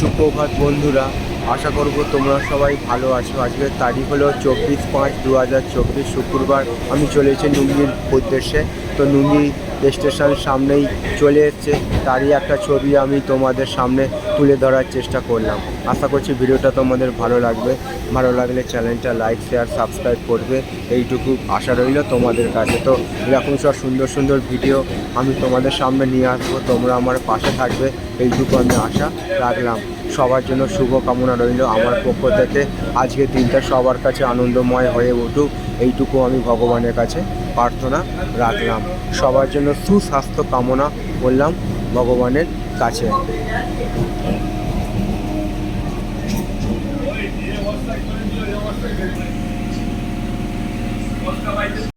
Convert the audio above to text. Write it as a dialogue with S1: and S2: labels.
S1: সুপ্রভাত বন্ধুরা, আশা করব তোমরা সবাই ভালো আছো। আজকের তারিখ হলো চব্বিশ পাঁচ দু হাজার চব্বিশ শুক্রবার। আমি চলে এসেছি নুঙ্গির উদ্দেশ্যে। তো নুঙ্গি স্টেশন সামনেই চলে এসছে। তারই একটা ছবি আমি তোমাদের সামনে তুলে ধরার চেষ্টা করলাম। আশা করছি ভিডিওটা তোমাদের ভালো লাগবে। ভালো লাগলে চ্যানেলটা লাইক শেয়ার সাবস্ক্রাইব করবে। এইটুকু আশা রইল তোমাদের কাছে। তো এরকম সব সুন্দর সুন্দর ভিডিও আমি তোমাদের সামনে নিয়ে আসব। তোমরা আমার পাশে থাকবে। এইটুকু আমি আশা রাখলাম। সবার জন্য শুভ কামনা রইল আমার পক্ষ থেকে। আজকের দিনটা সবার কাছে আনন্দময় হয়ে উঠুক। এইটুকু আমি ভগবানের কাছে প্রার্থনা রাখলাম। সবার জন্য সুস্বাস্থ্য কামনা করলাম ভগবানের কাছে। sair com o avião a cerveja. Posso ficar mais